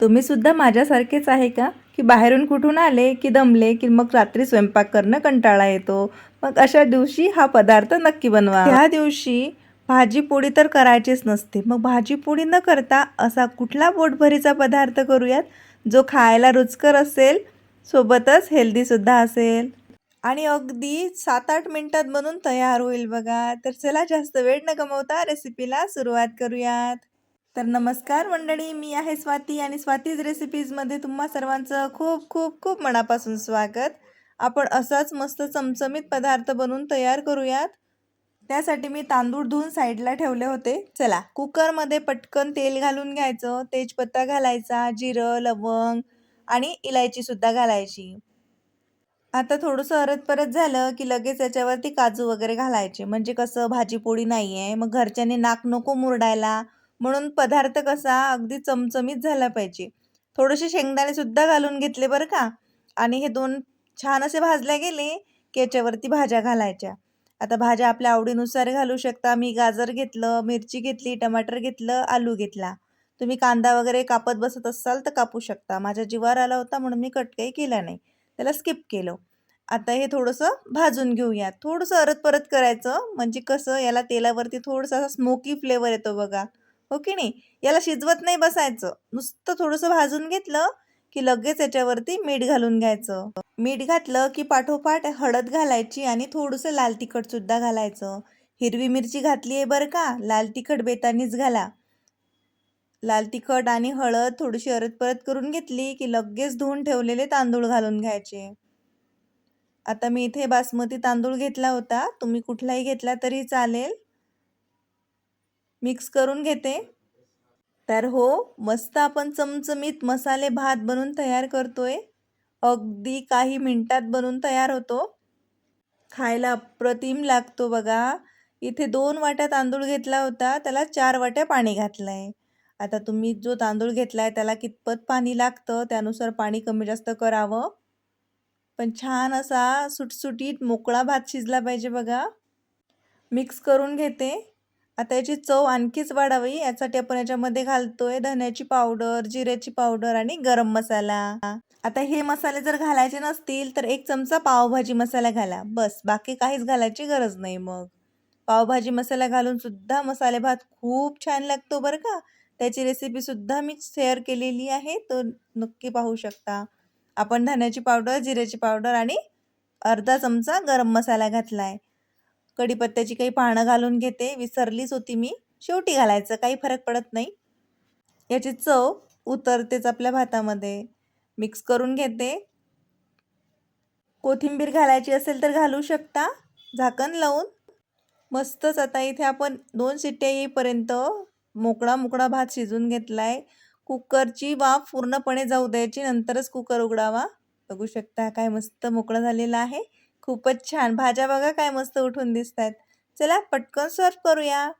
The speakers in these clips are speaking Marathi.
तुम्ही सुद्धा माझ्यासारखेच आहे का? की बाहेरून कुठून आले की दमले की मग रात्री स्वयंपाक करणं कंटाळा येतो? मग अशा दिवशी हा पदार्थ नक्की बनवा. त्या दिवशी भाजी पोळी तर करायचीच नसते. मग भाजी पोळी न करता असा कुठला पोटभरीचा पदार्थ करूयात जो खायला रुचकर असेल सोबतच हेल्दीसुद्धा असेल? आणि अगदी सात आठ मिनिटात बनून तयार होईल बघा. तर चला जास्त वेळ न गमवता रेसिपीला सुरुवात करूयात. तर नमस्कार मंडळी मी आहे स्वाती आणि स्वातीज रेसिपीजमध्ये तुम्हा सर्वांचं खूप खूप खूप मनापासून स्वागत. आपण असाच मस्त चमचमीत पदार्थ बनवून तयार करूयात. त्यासाठी मी तांदूळ धुवून साईडला ठेवले होते. चला कुकरमध्ये पटकन तेल घालून घ्यायचं तेजपत्ता घालायचा जिरं लवंग आणि इलायचीसुद्धा घालायची. आता थोडंसं अरत परत झालं की लगेच याच्यावरती काजू वगैरे घालायचे. म्हणजे कसं भाजीपोळी नाही आहे मग घरच्यांनी नाक नको मुरडायला म्हणून पदार्थ कसा अगदी चमचमीत झाला पाहिजे. थोडेसे शेंगदाणेसुद्धा घालून घेतले बरं का. आणि हे दोन छान असे भाजले गेले की याच्यावरती भाज्या घालायच्या. आता भाज्या आपल्या आवडीनुसार घालू शकता. मी गाजर घेतलं मिरची घेतली टमाटर घेतलं आलू घेतला. तुम्ही कांदा वगैरे कापत बसत असाल तर कापू शकता. माझ्या जीवावर आला होता म्हणून मी कट काही केला नाही. त्याला स्किप केलं. आता हे थोडंसं भाजून घेऊयात थोडंसं अरत परत करायचं. म्हणजे कसं याला तेलावरती थोडंसं असा स्मोकी फ्लेवर येतो बघा. हो की नाही? याला शिजवत नाही बसायचं. नुसतं थोडंसं भाजून घेतलं की लगेच याच्यावरती मीठ घालून घ्यायचं. मीठ घातलं की पाठोपाठ हळद घालायची आणि थोडंसं लाल तिखट सुद्धा घालायचं. हिरवी मिरची घातली आहे बरं का? लाल तिखट बेतानीच घाला. लाल तिखट आणि हळद थोडीशी अरत परत करून घेतली की लगेच धुवून ठेवलेले तांदूळ घालून घ्यायचे. आता मी इथे बासमती तांदूळ घेतला होता. तुम्ही कुठलाही घेतला तरी चालेल. मिक्स करून घेते. तर हो मस्त आपण चमचमीत मसाले भात बनवून तयार करतोय. अगदी काही मिनटात बनवून तयार होतो. खायला अप्रतिम लागतो बघा. इथे दोन वाट्या तांदूळ घेतला होता त्याला चार वाट्या पाणी घातलं आहे आता तुम्ही जो तांदूळ घेतला आहे त्याला कितपत पाणी लागतं त्यानुसार पाणी कमी जास्त करावं. पण छान असा सुटसुटीत मोकळा भात शिजला पाहिजे बघा. मिक्स करून घेते. आता याची चव आणखीच वाढावी. यासाठी आपण याच्यामध्ये घालतोय धन्याची पावडर जिऱ्याची पावडर आणि गरम मसाला. आता हे मसाले जर घालायचे नसतील तर एक चमचा पावभाजी मसाला घाला. बस बाकी काहीच घालायची गरज नाही मग. पावभाजी मसाला घालून सुद्धा मसाले भात खूप छान लागतो बरं का. त्याची रेसिपीसुद्धा मी शेअर केलेली आहे तो नक्की पाहू शकता. आपण धन्याची पावडर जिऱ्याची पावडर आणि अर्धा चमचा गरम मसाला घातला आहे कढीपत्त्याची काही पानं घालून घेते. विसरलीच होती मी. शेवटी घालायचं. काही फरक पडत नाही. याची चव उतरतेच आपल्या भातामध्ये. मिक्स करून घेते. कोथिंबीर घालायची असेल तर घालू शकता. झाकण लावून. मस्तच आता इथे आपण दोन शिट्ट्या येईपर्यंत मोकळा मोकळा भात शिजून घेतला आहे कुकरची वाफ पूर्णपणे जाऊ द्यायची. नंतरच कुकर उघडावा. बघू शकता काय मस्त मोकळा झालेला आहे. खूपच छान. भाज्या बघा काय मस्त उठून दिसत आहेत चला पटकन सर्व करूया.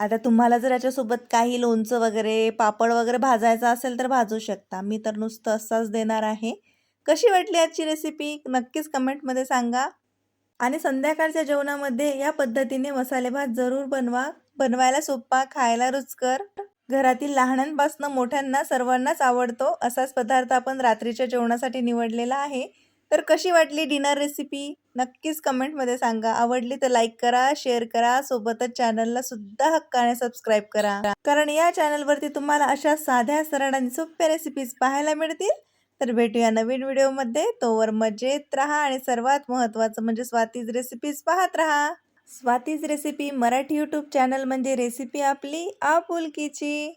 आता तुम्हाला जर याच्यासोबत काही लोणचं वगैरे पापड वगैरे भाजायचं असेल तर भाजू शकता. मी तर नुसतं असाच देणार आहे. कशी वाटली आजची रेसिपी नक्कीच कमेंटमध्ये सांगा. आणि संध्याकाळच्या जेवणामध्ये या पद्धतीने मसाले भात जरूर बनवा. बनवायला सोपा खायला रुचकर. घरातील लहानांपासून मोठ्यांना सर्वांनाच आवडतो असाच पदार्थ आपण रात्रीच्या जेवणासाठी निवडलेला आहे. तर कशी वाटली डिनर रेसिपी? नक्कीच कमेंटमध्ये सांगा. आवडली तर लाईक करा शेअर करा. सोबतच चॅनलला सुद्धा हक्काने सबस्क्राईब करा. कारण या चॅनलवरती तुम्हाला अशा साध्या सरळ आणि सोप्या रेसिपीज पाहायला मिळतील. तर भेटूया नवीन व्हिडिओमध्ये. तोवर मजेत राहा आणि सर्वात महत्त्वाचं म्हणजे स्वातीज रेसिपीज पाहत राहा. Swati's recipe Marathi YouTube channel म्हणजे रेसिपी आपली आपुलकीची.